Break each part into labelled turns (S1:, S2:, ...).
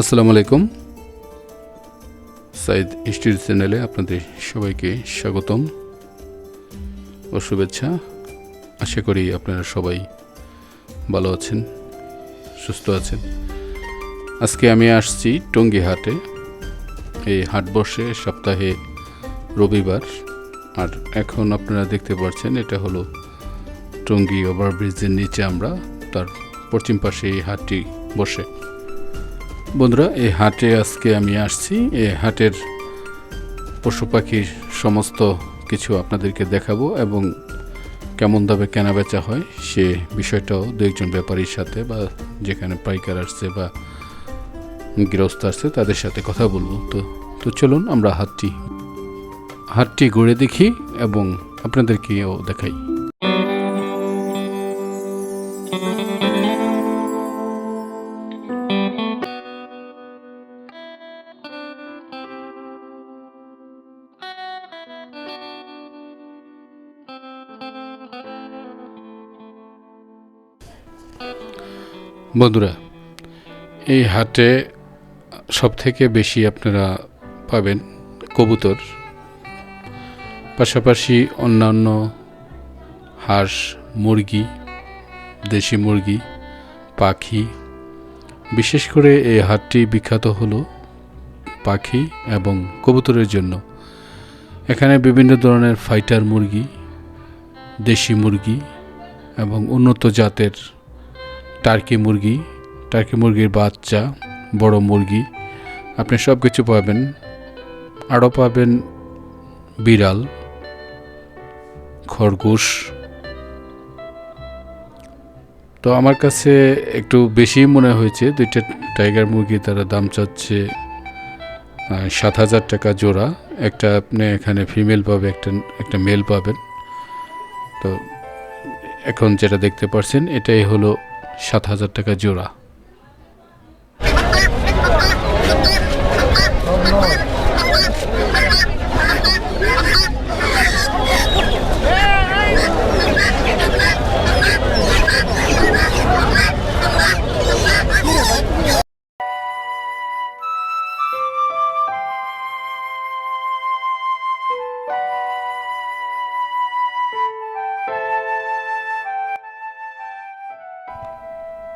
S1: আসসালামু আলাইকুম। সাইদ স্টুডিও চ্যানেলে আপনাদের সবাইকে স্বাগতম ও শুভেচ্ছা। আশা করি আপনারা সবাই ভালো আছেন, সুস্থ আছেন। আজকে আমি আসছি টঙ্গী হাটে এই হাট বসে সপ্তাহে রবিবার। আর এখন আপনারা দেখতে পাচ্ছেন, এটা হলো টঙ্গী ওভারব্রিজের নিচে আমরা, তার পশ্চিম পাশে এই হাটটি বসে। বন্ধুরা এই হাটে আজকে আমি আসছি। এই হাটের পশু পাখির সমস্ত কিছু আপনাদেরকে দেখাবো এবং কেমন দামে কেনা বেচা হয় সে বিষয়টাও দু একজন ব্যাপারীর সাথে বা যেখানে পাইকার আসছে বা গৃহস্থ আসছে তাদের সাথে কথা বলব। তো তো চলুন আমরা হাটটি হাটটি ঘুরে দেখি এবং আপনাদেরকেও দেখাই। বন্ধুরা, এই হাটে সব থেকে বেশি আপনারা পাবেন কবুতর, পাশাপাশি অন্যান্য হাঁস, মুরগি, দেশি মুরগি, পাখি। বিশেষ করে এই হাটটি বিখ্যাত হলো পাখি এবং কবুতরের জন্য। এখানে বিভিন্ন ধরনের ফাইটার মুরগি, দেশি মুরগি এবং উন্নত জাতের টার্কি মুরগি, টার্কি মুরগির বাচ্চা, বড় মুরগি, আপনি সব কিছু পাবেন। আরও পাবেন বিড়াল, খরগোশ। তো আমার কাছে একটু বেশি মনে হয়েছে, দুইটা টাইগার মুরগি, তারা দাম চাচ্ছে সাত হাজার টাকা জোড়া। একটা আপনি এখানে ফিমেল পাবে, একটা একটা মেল পাবেন। তো এখন যেটা দেখতে পাচ্ছেন এটাই হলো সাত হাজার টাকা জোড়া।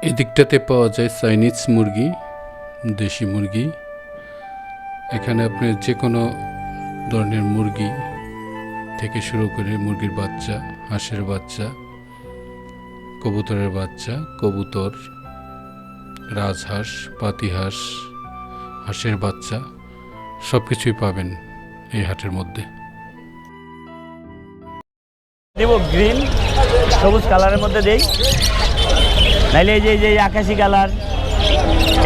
S1: এই দিকটাতে পাওয়া যায় চাইনিজ মুরগি, দেশি মুরগি। এখানে আপনি যে কোনো ধরনের মুরগি থেকে শুরু করে মুরগির বাচ্চা, হাঁসের বাচ্চা, কবুতরের বাচ্চা, কবুতর, রাজহাঁস, পাতিহাঁস, হাঁসের বাচ্চা সব কিছুই পাবেন এই হাটের মধ্যে।
S2: দিব গ্রিন, সবুজ কালারের মধ্যে দেই। নাইলে এই যে এই যে আকাশি কালার,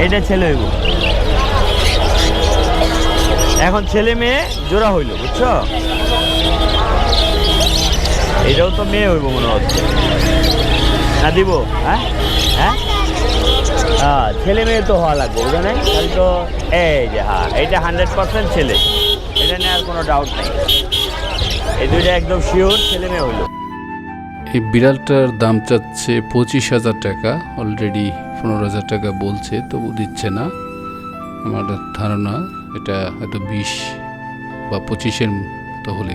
S2: এটা ছেলে হইব। এখন ছেলে মেয়ে জোড়া হইল, বুঝছ? এটাও তো মেয়ে হইব মনে হচ্ছে। না, দিব? হ্যাঁ? হ্যাঁ? হ্যাঁ ছেলে মেয়ে তো হওয়া লাগবে বুঝো নাই? তাহলে তো এই যে হ্যাঁ এইটা হান্ড্রেড পার্সেন্ট ছেলে। এটা নিয়ে আর কোনো ডাউট নেই। এই দুইটা একদম শিওর ছেলে মেয়ে হইল।
S1: এই বিড়ালটার দাম চাচ্ছে পঁচিশ হাজার টাকা। অলরেডি পনেরো হাজার টাকা বলছে, তবু দিচ্ছে না। আমার ধারণা এটা হয়তো বিশ বা পঁচিশের তো হলে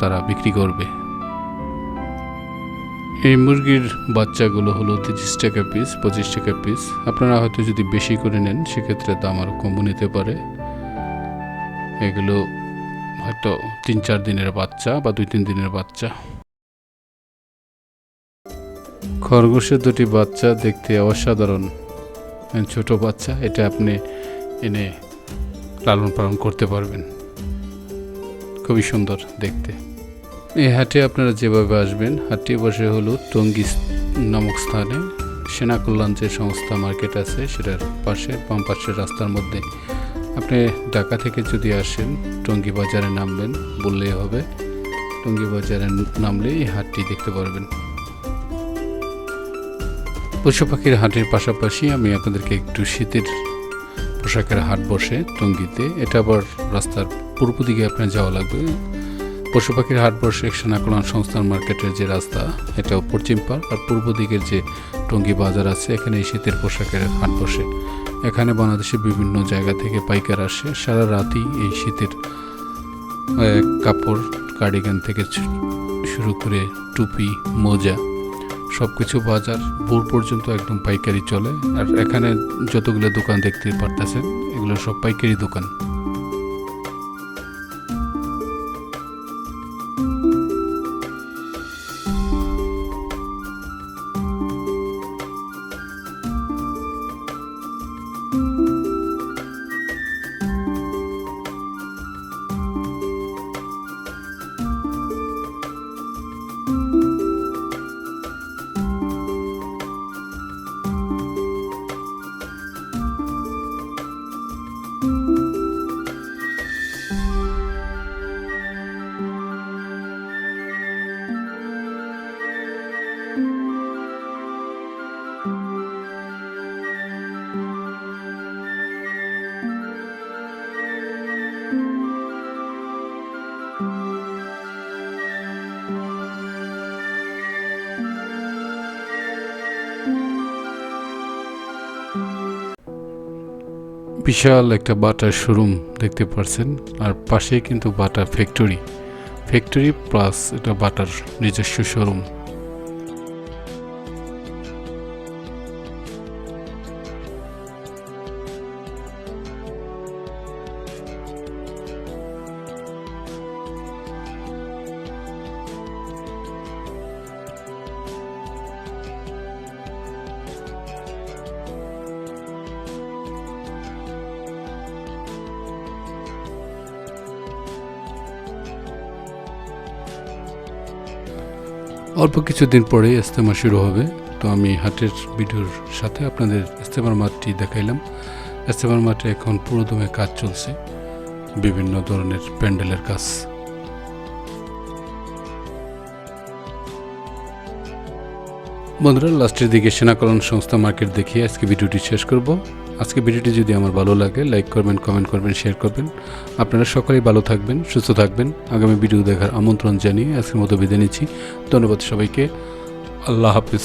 S1: তারা বিক্রি করবে। এই মুরগির বাচ্চাগুলো হলো তিরিশ টাকা পিস পঁচিশ টাকা পিস আপনারা হয়তো যদি বেশি করে নেন, সেক্ষেত্রে দাম আরও কমও নিতে পারে। এগুলো হয়তো তিন চার দিনের বাচ্চা বা দুই তিন দিনের বাচ্চা। খরগোশের দুটি বাচ্চা দেখতে অসাধারণ। ছোট বাচ্চা, এটা আপনি এনে লালন পালন করতে পারবেন। খুবই সুন্দর দেখতে। এই হাটে আপনারা যেভাবে আসবেন, হাটটি বসে হলো টঙ্গী নামক স্থানে। সেনা কল্যাণ যে সংস্থা মার্কেট আছে, সেটার পাশে, বাম পাশের রাস্তার মধ্যে। আপনি ঢাকা থেকে যদি আসেন, টঙ্গী বাজারে নামবেন, বললেই হবে। টঙ্গী বাজারে নামলে এই হাটটি দেখতে পারবেন। পশু পাখির হাটের পাশাপাশি আমি আপনাদেরকে একটু শীতের পোশাকের হাট বসে টঙ্গিতে, এটা আবার রাস্তার পূর্ব দিকে আপনার যাওয়া লাগবে। পশু পাখির হাট বসে সোনাকলান সংস্থান মার্কেটের যে রাস্তা, এটাও পশ্চিম পার আর পূর্ব দিকের যে টঙ্গী বাজার আছে, এখানে এই শীতের পোশাকের হাট বসে। এখানে বাংলাদেশের বিভিন্ন জায়গা থেকে পাইকার আসে। সারা রাতই এই শীতের কাপড়, কার্ডিগান থেকে শুরু করে টুপি, মোজা সব কিছু বাজার ভোর পর্যন্ত একদম পাইকারি চলে। আর এখানে যতগুলো দোকান দেখতে পারতেছেন, এগুলো সব পাইকারি দোকান। বিশাল একটা বাটার শোরুম দেখতে পাচ্ছেন আর পাশেই কিন্তু বাটার ফ্যাক্টরি। ফ্যাক্টরি প্লাস এটা বাটার নিজস্ব শোরুম। অল্প কিছুদিন পরে ইস্তেমা শুরু হবে। তো আমি হাটের ভিডিওর সাথে আপনাদের ইস্তেমার মাঠটি দেখাইলাম। ইস্তেমার মাঠে এখন পুরোদমে কাজ চলছে। বিভিন্ন ধরনের প্যান্ডেলের কাজ। বন্ধুরা, লাস্টের দিকে সেনা কল্যাণ সংস্থা মার্কেট দেখিয়ে আজকে ভিডিওটি শেষ করব। আজকে ভিডিওটি যদি আমার ভালো লাগে লাইক করবেন কমেন্ট করবেন শেয়ার করবেন। আপনারা সকলেই ভালো থাকবেন, সুস্থ থাকবেন। আগামী ভিডিও দেখার আমন্ত্রণ জানিয়ে আজকের মতো বিদায় নিচ্ছি। ধন্যবাদ সবাইকে। আল্লাহ হাফিজ।